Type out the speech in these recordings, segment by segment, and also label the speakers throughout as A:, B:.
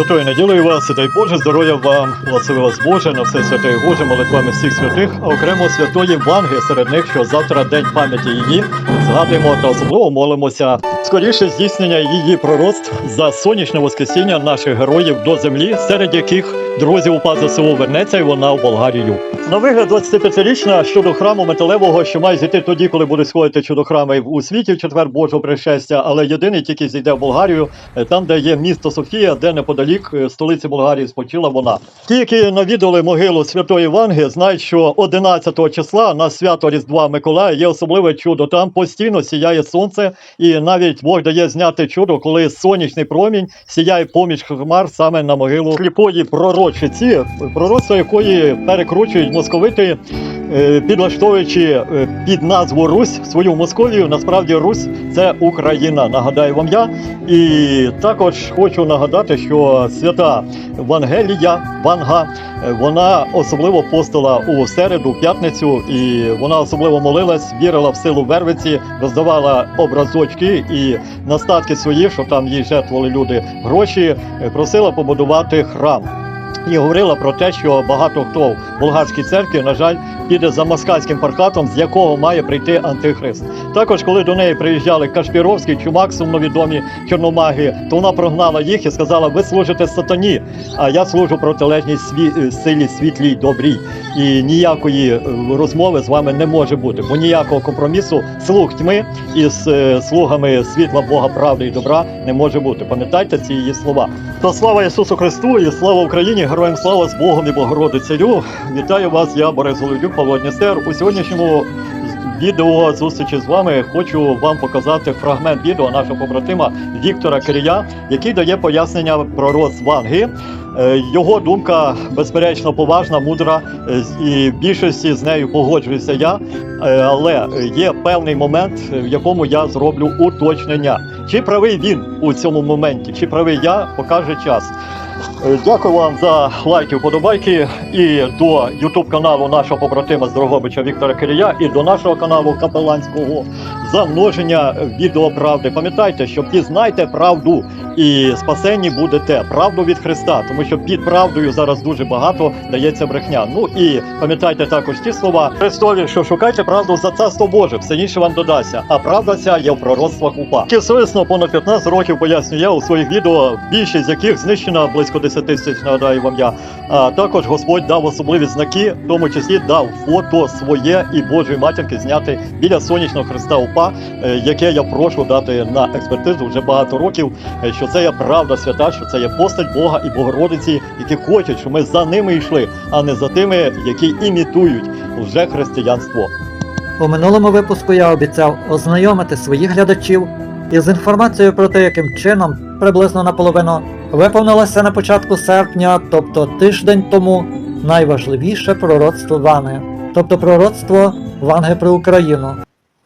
A: Святою неділею вас, і дай Боже, здоров'я вам, благослови вас Боже, на все святе і Боже, молитвами всіх святих, а окремо святої Ванги серед них, що завтра день пам'яті її. Згадуємо та особливо молимося. Скоріше здійснення її пророцтв за сонячне воскресіння наших героїв до землі, серед яких друзів упа ЗСУ вернеться, і вона в Болгарію. На вигляд 25-річна щодо храму металевого, що має зійти тоді, коли буде сходити щодо храми у світі в четвер Божого пришестя, але єдиний тільки зійде в Болгарію, е, там, де є місто Софія, де неподалік е, столиці Болгарії спочила вона. Ті, які навідали могилу Святої Ванги, знають, що 11 числа на свято Різдва Миколая є особливе чудо. Там постійно сіяє сонце, і навіть Бог дає зняти чудо, коли сонячний промінь сіяє поміж хмар саме на могилу сліпої пророчиці, пророцтво якої перекручують московити, е, підлаштовуючи е, під назву Русь свою Московію. Насправді Русь це Україна. Нагадаю вам я. І також хочу нагадати, що свята Вангелія, Ванга, вона особливо постила у середу, п'ятницю, і вона особливо молилась, вірила в силу Вервиці, роздавала образочки і настатки свої, що там їй жертвували люди гроші, просила побудувати храм. І говорила про те, що багато хто в болгарській церкві, на жаль, піде за москальським паркатом, з якого має прийти антихрист. Також, коли до неї приїжджали Кашпіровський, Чумак, сумновідомі чорномаги, то вона прогнала їх і сказала: ви служите сатані, а я служу протилежній сві... е, силі світлій добрій. І ніякої е, розмови з вами не може бути, бо ніякого компромісу слуг тьми із е, слугами світла Бога, правди і добра не може бути. Пам'ятайте ці її слова. То слава Ісусу Христу і слава Україні! Героям слава з Богом і Богородицею! Вітаю вас, я Борис Голодюк, Павло Дністер. У сьогоднішньому відео зустрічі з вами хочу вам показати фрагмент відео нашого побратима Віктора Кирія, який дає пояснення про рост Ванги. Е, Його думка безперечно поважна, мудра, е, і в більшості з нею погоджуюся я. Е, Але є певний момент, в якому я зроблю уточнення. Чи правий він у цьому моменті, чи правий я, покаже час. Е, Дякую вам за лайки, вподобайки і до Ютуб каналу нашого побратима з Дрогобича Віктора Кирія, і до нашого каналу Капеланського за множення відео правди. Пам'ятайте, що пізнайте правду і спасенні будете правду від Христа, тому що під правдою зараз дуже багато дається брехня. Ну і пам'ятайте також ті слова Христові, що шукайте правду за царство Боже, все інше вам додасться. А правда ця є в пророцтвах упа. Кисовісно понад 15 років пояснюю я у своїх відео, більшість з яких знищена близько 10 тисяч, нагадаю вам я. А також Господь дав особливі знаки, в тому числі дав фото своє і Божої матінки зняти біля сонячного Христа упа, е, яке я прошу дати на експертизу вже багато років. е, Що це є правда свята, що це є постать Бога і Богородиці, які хочуть, щоб ми за ними йшли, а не за тими, які імітують вже християнство.
B: У минулому випуску я обіцяв ознайомити своїх глядачів із інформацією про те, яким чином приблизно наполовину виповнилося на початку серпня, тобто тиждень тому, найважливіше пророцтво Ванги, тобто пророцтво Ванги про Україну.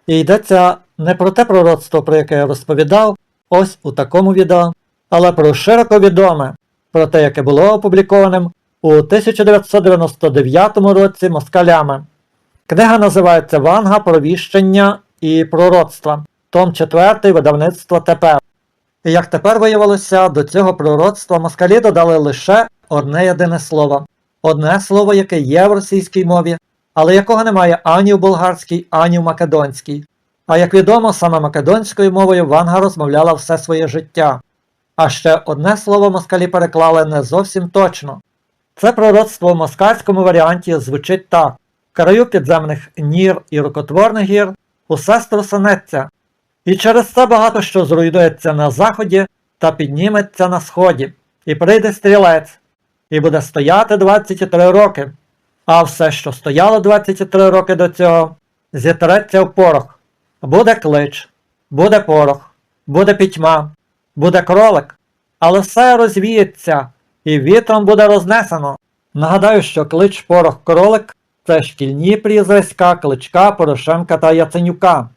B: І йдеться не про те пророцтво, про яке я розповідав, ось у такому відео, але про широко відоме, про те, яке було опублікованим у 1999 році москалями. Книга називається Ванга Провіщення і пророцтва, том 4 видавництво тепер. І як тепер виявилося, до цього пророцтва москалі додали лише одне єдине слово. Одне слово, яке є в російській мові, але якого немає ані в болгарській, ані в македонській. А як відомо, саме македонською мовою Ванга розмовляла все своє життя. А ще одне слово москалі переклали не зовсім точно. Це пророцтво в москальському варіанті звучить так. Краю підземних нір і рукотворних гір усе струсанеться, і через це багато що зруйнується на заході та підніметься на сході, і прийде стрілець, і буде стояти 23 роки. А все, що стояло 23 роки до цього, зітреться в порох. Буде клич, буде порох, буде пітьма, буде кролик, але все розвіється, і вітром буде рознесено. Нагадаю, що клич порох кролик це шкільні прізвиська Кличка, Порошенка та Яценюка.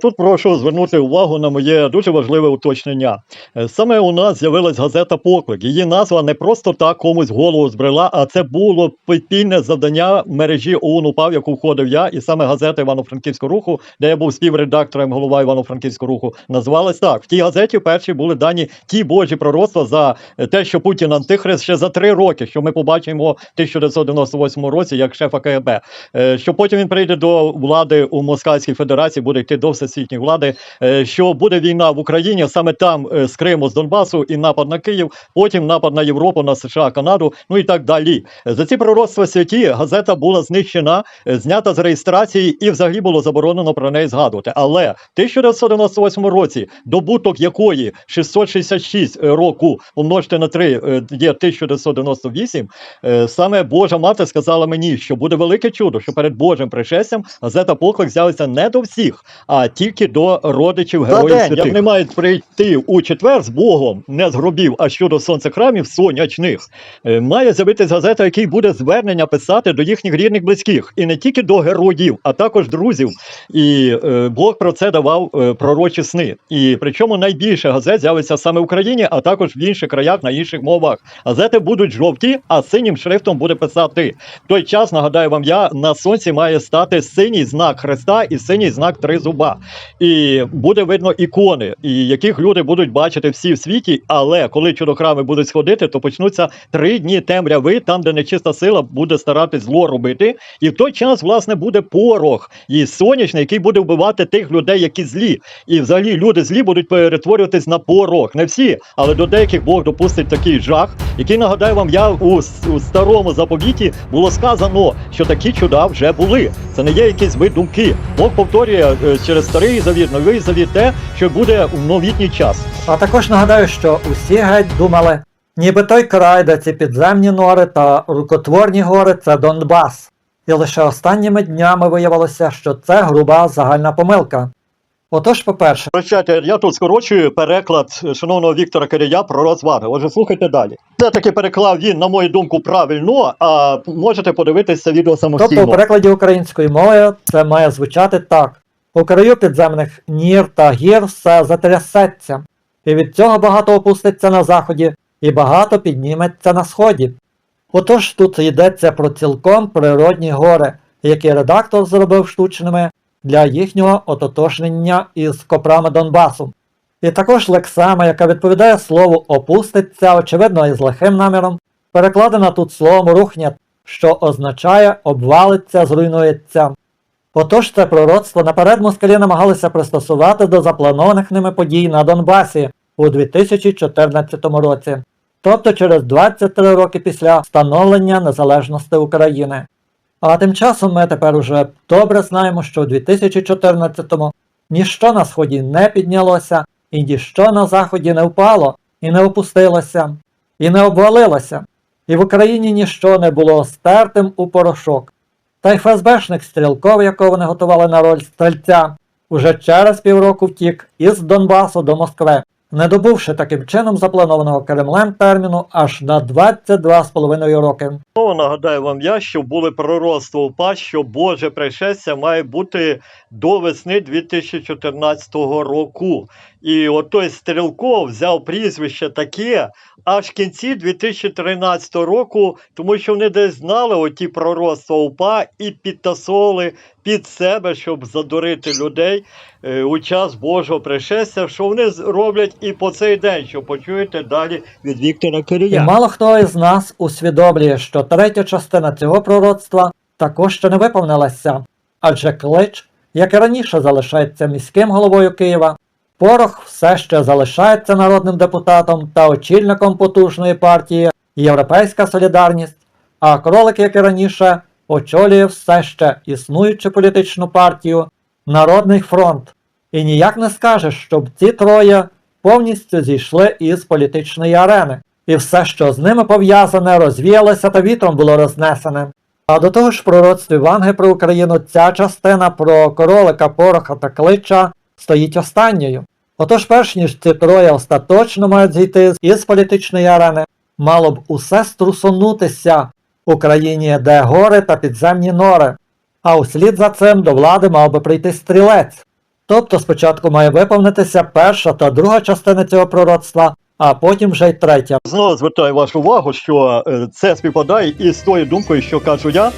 A: Тут прошу звернути увагу на моє дуже важливе уточнення. Е, Саме у нас з'явилась газета Поклик. Її назва не просто так комусь голову збрела, а це було підпільне завдання мережі ОУН УПА, в яку входив я, і саме газета Івано-Франківського руху, де я був співредактором, голова Івано-Франківського руху, називалась так. В тій газеті перші були дані ті божі пророцтва за е, те, що Путін антихрист ще за три роки, що ми побачимо в 1998 році як шефа КГБ. Е, Що потім він прийде до влади у Москальській Федерації, буде йти до всесвітньої влади, е, що буде війна в Україні, саме там е, з Криму, з Донбасу, і напад на Київ, потім напад на Європу, на США, Канаду, ну і так далі. За ці пророцтва святі газета була знищена, е, знята з реєстрації, і взагалі було заборонено про неї згадувати. Але в 1998 році, добуток якої 666 року помножити на 3 є 1998, е, саме Божа мати сказала мені, що буде велике чудо, що перед Божим пришестям газета Поклик з'явиться не до всіх, а тільки до родичів героїв
B: день,
A: святих.
B: як
A: не мають прийти у четвер з Богом, не з гробів, а щодо сонцехрамів сонячних, е, має з'явитись газета, який буде звернення писати до їхніх рідних близьких, і не тільки до героїв, а також друзів. І е, Бог про це давав е, пророчі сни. І причому найбільше газет з'явиться саме в Україні, а також в інших краях на інших мовах. Газети будуть жовті, а синім шрифтом буде писати. В той час нагадаю вам, я на сонці має стати синій знак Христа і синій знак три зуба. І буде видно ікони, і яких люди будуть бачити всі в світі. Але коли чудохрами будуть сходити, то почнуться три дні темряви, там, де нечиста сила буде старатись зло робити. І в той час, власне, буде порох і сонячний, який буде вбивати тих людей, які злі. І взагалі люди злі будуть перетворюватись на порох. Не всі, але до деяких Бог допустить такий жах, який нагадаю вам, я у, у старому заповіті було сказано, що такі чуда вже були. Це не є якісь видумки. Бог повторює е, через старий завіт, новий завіт те, що буде в новітній час.
B: А також нагадаю, що усі геть думали, ніби той край, де ці підземні нори та рукотворні гори це Донбас. І лише останніми днями виявилося, що це груба загальна помилка. Отож, по-перше,
A: Прощайте, я тут скорочую переклад шановного Віктора Кирія про розваги. Отже, слухайте далі. Це таки переклав він, на мою думку, правильно, а можете подивитися відео самостійно.
B: тобто у перекладі української мови це має звучати так: у краю підземних нір та гір все затрясеться, і від цього багато опуститься на заході, і багато підніметься на сході. Отож тут йдеться про цілком природні гори, які редактор зробив штучними для їхнього ототожнення із копрами Донбасу. І також лексема, яка відповідає слову опуститься, очевидно, із лихим наміром, перекладена тут словом рухнять, що означає обвалиться, зруйнується. Отож це пророцтво наперед москалі намагалися пристосувати до запланованих ними подій на Донбасі у 2014 році, тобто через 23 роки після встановлення незалежності України. А тим часом ми тепер уже добре знаємо, що у 2014-му ніщо на сході не піднялося, і ніщо на заході не впало, і не опустилося, і не обвалилося, і в Україні ніщо не було стертим у порошок. Та й ФСБшник Стрілков, якого вони готували на роль стрільця, уже через півроку втік із Донбасу до Москви, не добувши таким чином запланованого Кремлем терміну аж на 22,5 роки.
A: Знову нагадаю вам я, що були пророцтва УПА, що Боже пришестя має бути до весни 2014 року. І от той Стрілков взяв прізвище таке аж в кінці 2013 року, тому що вони десь знали оті пророцтва УПА і підтасовували під себе, щоб задурити людей е, у час Божого пришестя, що вони роблять і по цей день, що почуєте далі від Віктора
B: І мало хто із нас усвідомлює, що третя частина цього пророцтва також ще не виповнилася, адже клич, як і раніше, залишається міським головою Києва. Порох все ще залишається народним депутатом та очільником потужної партії Європейська Солідарність, а кролик, як і раніше, очолює все ще існуючу політичну партію Народний фронт. І ніяк не скажеш, щоб ці троє повністю зійшли із політичної арени, і все, що з ними пов'язане, розвіялося та вітром було рознесене. А до того ж, пророцтві Ванги про Україну ця частина про королика, пороха та клича стоїть останньою. Отож, перш ніж ці троє остаточно мають зійти із політичної арени, мало б усе струсонутися в Україні, де гори та підземні нори. А услід за цим до влади мав би прийти стрілець, Тобто спочатку має виповнитися перша та друга частина цього пророцтва, а потім вже й третя.
A: Знову звертаю вашу увагу, що е, це співпадає із тою думкою, що кажу я.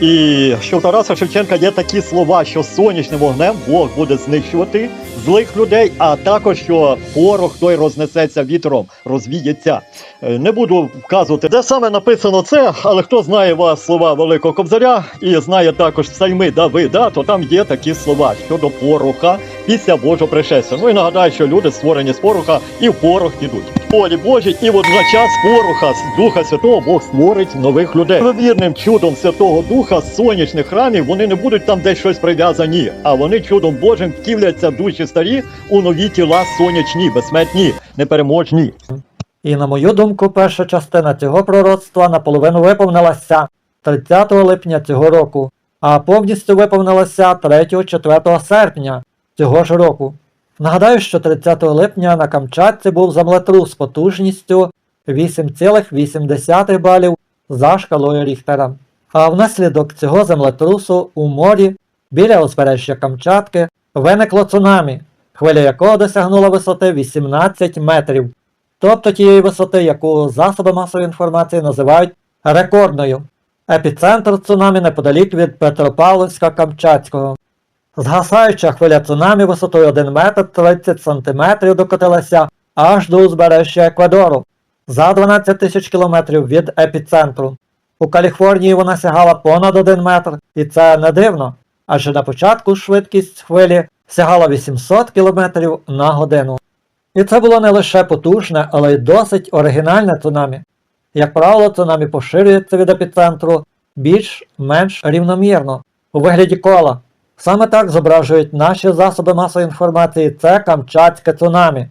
A: І що Тараса Шевченка є такі слова, що сонячним вогнем Бог буде знищувати злих людей, а також що порох той рознесеться вітром, розвіється. Е, Не буду вказувати, де саме написано це, але хто знає вас слова Великого Кобзаря і знає також псальми Давида, то там є такі слова щодо пороха після Божого пришестя. Ну і нагадаю, що люди створені з пороха і в порох підуть. В полі Божі, і водночас пороха Духа Святого Бог створить нових людей. Вірним чудом Святого Духа з сонячних храмів вони не будуть там десь щось прив'язані, а вони чудом Божим втівляться душі старі у нові тіла сонячні, безсмертні, непереможні.
B: І на мою думку, перша частина цього пророцтва наполовину виповнилася 30 липня цього року, а повністю виповнилася 3-4 серпня цього ж року. Нагадаю, що 30 липня на Камчатці був землетрус потужністю 8,8 балів за шкалою Ріхтера. А внаслідок цього землетрусу у морі біля узбережжя Камчатки виникло цунамі, хвиля якого досягнула висоти 18 метрів тобто тієї висоти, яку засоби масової інформації називають рекордною. Епіцентр цунамі неподалік від Петропавловська Камчатського. Згасаюча хвиля цунамі висотою 1 метр 30 сантиметрів докотилася аж до узбережжя Еквадору за 12 тисяч кілометрів від епіцентру. У Каліфорнії вона сягала понад 1 метр, і це не дивно, адже на початку швидкість хвилі сягала 800 км на годину. І це було не лише потужне, але й досить оригінальне цунамі. Як правило, цунамі поширюється від епіцентру більш-менш рівномірно, у вигляді кола. Саме так зображують наші засоби масової інформації це камчатське цунамі.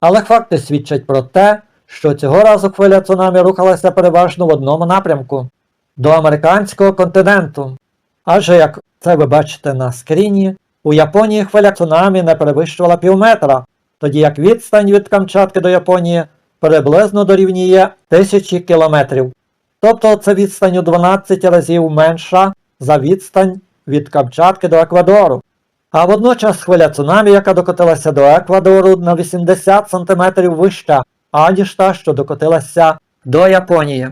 B: Але факти свідчать про те, що цього разу хвиля цунамі рухалася переважно в одному напрямку до американського континенту. Адже, як це ви бачите на скріні, у Японії хвиля цунамі не перевищувала півметра, тоді як відстань від Камчатки до Японії приблизно дорівнює тисячі кілометрів. Тобто це відстань у 12 разів менша за відстань від Камчатки до Еквадору. А водночас хвиля цунамі, яка докотилася до Еквадору на 80 см вища, аніж та, що докотилася до Японії.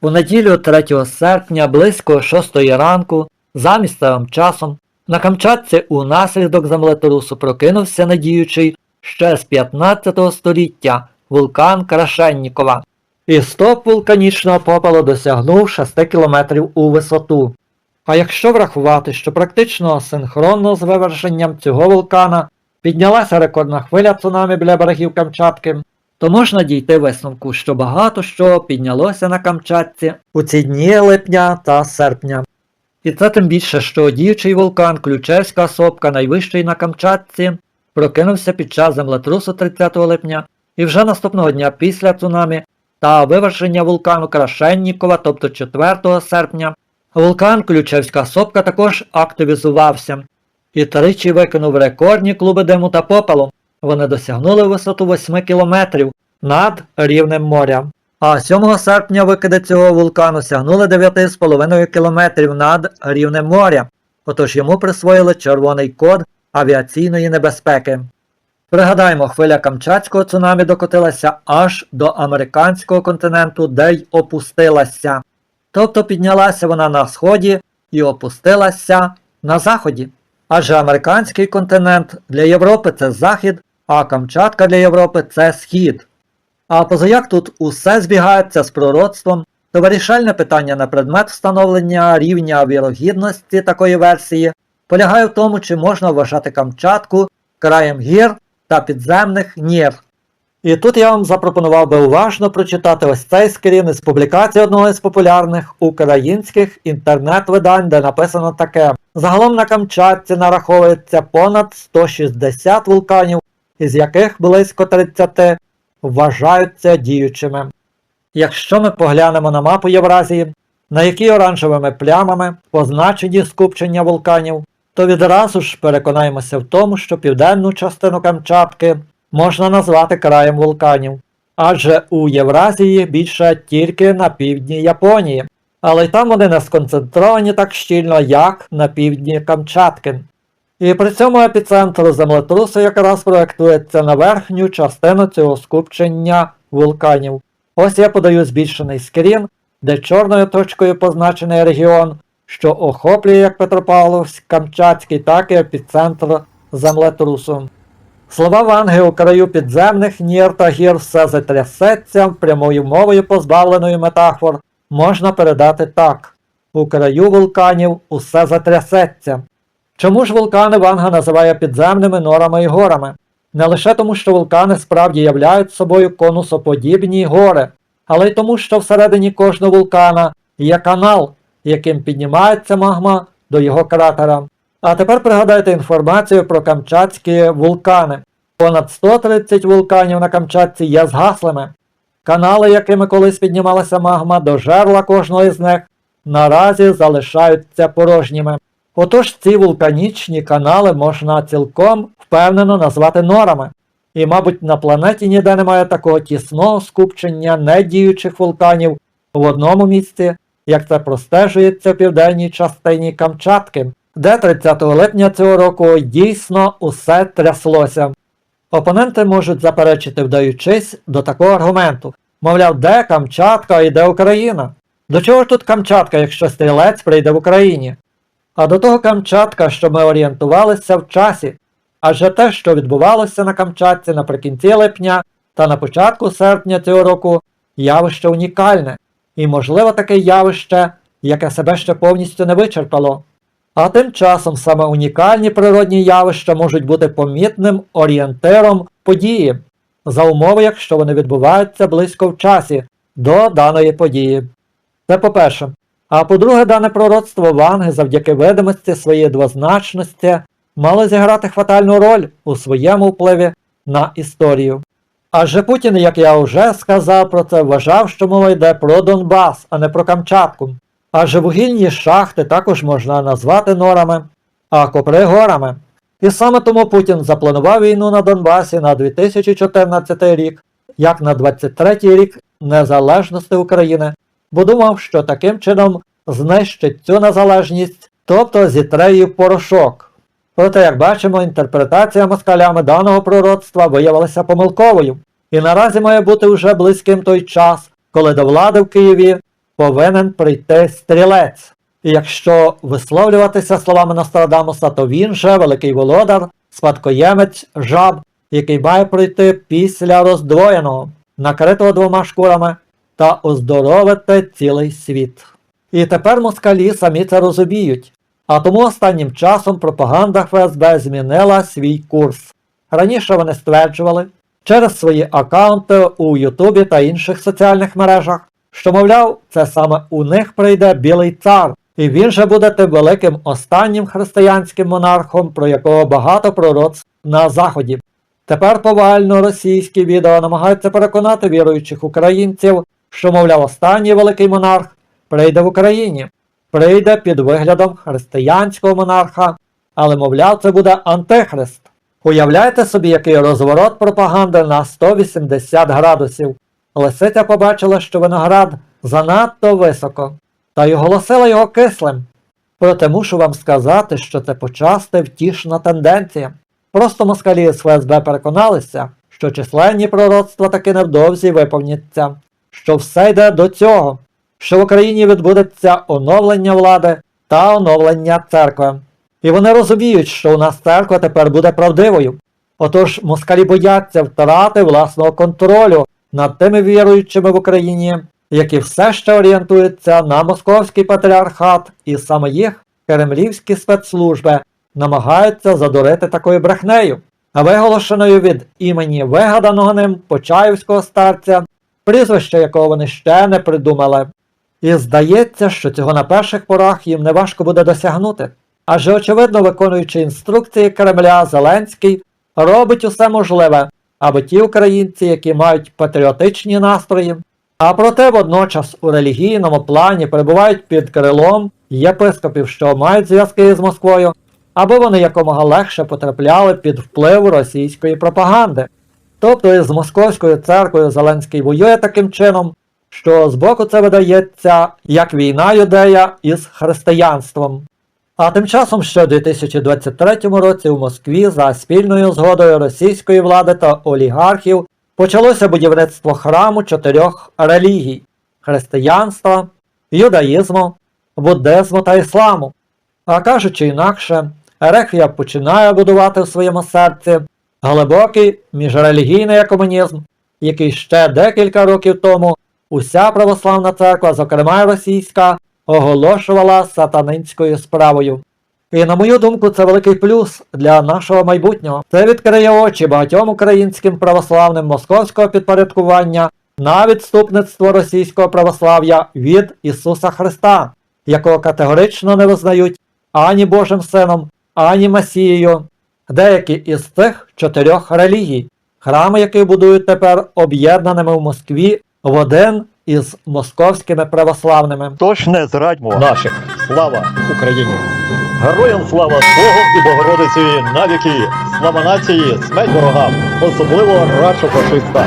B: У неділю 3 серпня близько 6 ранку, за місцевим часом, на Камчатці у наслідок землетрусу прокинувся недіючий ще з 15 століття вулкан Крашеннікова. І стоп вулканічного попелу досягнув 6 кілометрів у висоту. А якщо врахувати, що практично синхронно з виверженням цього вулкана піднялася рекордна хвиля цунамі біля берегів Камчатки, то можна дійти висновку, що багато що піднялося на Камчатці у ці дні липня та серпня. І це тим більше, що діючий вулкан Ключевська сопка, найвищий на Камчатці, прокинувся під час землетрусу 30 липня і вже наступного дня після цунамі та виверження вулкану Крашеннікова, тобто 4 серпня, вулкан Ключевська сопка також активізувався і тричі викинув рекордні клуби диму та попелу. Вони досягнули висоту 8 кілометрів над рівнем моря. А 7 серпня викиди цього вулкану сягнули 9,5 кілометрів над рівнем моря, отож йому присвоїли червоний код авіаційної небезпеки. Пригадаємо, хвиля Камчатського цунамі докотилася аж до американського континенту, де й опустилася. Тобто піднялася вона на сході і опустилася на заході. Адже американський континент для Європи це захід, а Камчатка для Європи це схід. А позаяк тут усе збігається з пророцтвом, то вирішальне питання на предмет встановлення рівня вірогідності такої версії полягає в тому, чи можна вважати Камчатку краєм гір та підземних нір. І тут я вам запропонував би уважно прочитати ось цей скрін із публікації одного із популярних українських інтернет-видань, де написано таке: Загалом на Камчатці нараховується понад 160 вулканів, із яких близько 30 вважаються діючими. Якщо ми поглянемо на мапу Євразії, на якій оранжевими плямами позначені скупчення вулканів, то відразу ж переконаємося в тому, що південну частину Камчатки можна назвати краєм вулканів, адже у Євразії більше тільки на півдні Японії, але й там вони не сконцентровані так щільно, як на півдні Камчатки. І при цьому епіцентр землетрусу якраз проєктується на верхню частину цього скупчення вулканів. Ось я подаю збільшений скрін, де чорною точкою позначений регіон, що охоплює як Петропавловськ, Камчатський, так і епіцентр землетрусу. Слова Ванги у краю підземних нір та гір все затрясеться прямою мовою позбавленою метафор можна передати так: у краю вулканів усе затрясеться. Чому ж вулкани Ванга називає підземними норами і горами? Не лише тому, що вулкани справді являють собою конусоподібні гори, але й тому, що всередині кожного вулкана є канал, яким піднімається магма до його кратера. А тепер пригадайте інформацію про камчатські вулкани. Понад 130 вулканів на Камчатці є згаслими. Канали, якими колись піднімалася магма до жерла кожного з них, наразі залишаються порожніми. Отож ці вулканічні канали можна цілком впевнено назвати норами. І, мабуть, на планеті ніде немає такого тісного скупчення недіючих вулканів в одному місці, як це простежується в південній частині Камчатки, де 30 липня цього року дійсно усе тряслося. Опоненти можуть заперечити, вдаючись до такого аргументу. Мовляв, де Камчатка і де Україна? До чого ж тут Камчатка, якщо стрілець прийде в Україні? А до того Камчатка, що ми орієнтувалися в часі, адже те, що відбувалося на Камчатці наприкінці липня та на початку серпня цього року, явище унікальне, і, можливо, таке явище, яке себе ще повністю не вичерпало. А тим часом саме унікальні природні явища можуть бути помітним орієнтиром події, за умови, якщо вони відбуваються близько в часі до даної події. Це по-перше. А по-друге, дане пророцтво Ванги завдяки видимості своєї двозначності мало зіграти фатальну роль у своєму впливі на історію. Адже Путін, як я вже сказав про це, вважав, що мова йде про Донбас, а не про Камчатку. Адже вугільні шахти також можна назвати норами, а копри горами. І саме тому Путін запланував війну на Донбасі на 2014 рік, як на 23 рік незалежності України, бо думав, що таким чином знищить цю незалежність, тобто зітре її в порошок. Проте, як бачимо, інтерпретація москалями даного пророцтва виявилася помилковою, і наразі має бути вже близьким той час, коли до влади в Києві повинен прийти стрілець. І якщо висловлюватися словами Нострадамуса, то він же великий володар, спадкоємець жаб, який має прийти після роздвоєного, накритого двома шкурами, та оздоровити цілий світ. І тепер москалі самі це розуміють, а тому останнім часом пропаганда ФСБ змінила свій курс. Раніше вони стверджували через свої аккаунти у Ютубі та інших соціальних мережах, що, мовляв, це саме у них прийде білий цар, і він же буде тим великим останнім християнським монархом, про якого багато пророцтв на Заході. Тепер повально російські відео намагаються переконати віруючих українців, що, мовляв, останній великий монарх прийде в Україні, прийде під виглядом християнського монарха, але, мовляв, це буде антихрист. Уявляєте собі, який розворот пропаганди на 180 градусів. Лисиця побачила, що виноград занадто високо, та й оголосила його кислим. Проте мушу вам сказати, що це почасти втішна тенденція. Просто москалі з ФСБ переконалися, що численні пророцтва таки невдовзі виповняться, що все йде до цього, що в Україні відбудеться оновлення влади та оновлення церкви. І вони розуміють, що у нас церква тепер буде правдивою. Отож москалі бояться втрати власного контролю над тими віруючими в Україні, які все ще орієнтуються на московський патріархат, і саме їх кремлівські спецслужби намагаються задурити такою брехнею, виголошеною від імені вигаданого ним Почаївського старця, прізвище якого вони ще не придумали. І здається, що цього на перших порах їм неважко буде досягнути. Адже, очевидно, виконуючи інструкції Кремля, Зеленський робить усе можливе, аби ті українці, які мають патріотичні настрої, а проте водночас у релігійному плані перебувають під крилом єпископів, що мають зв'язки з Москвою, аби вони якомога легше потрапляли під вплив російської пропаганди. Тобто із московською церквою Зеленський воює таким чином, що збоку це видається як війна юдея із християнством. А тим часом ще у 2023 році у Москві за спільною згодою російської влади та олігархів почалося будівництво храму чотирьох релігій християнства, юдаїзму, буддизму та ісламу. А кажучи інакше, Ерехія починає будувати в своєму серці глибокий міжрелігійний комунізм, який ще декілька років тому уся православна церква, зокрема російська, оголошувала сатанинською справою. І на мою думку, це великий плюс для нашого майбутнього. Це відкриє очі багатьом українським православним московського підпорядкування на відступництво російського православ'я від Ісуса Христа, якого категорично не визнають ані Божим Сином, ані Месією. Деякі із цих чотирьох релігій, храми які будують тепер об'єднаними в Москві в один із московськими православними.
A: Тож не зрадьмо наших. Слава Україні! Героям слава Богу і Богородиці навіки! Слава нації, смерть ворогам, особливо радшу фашиста!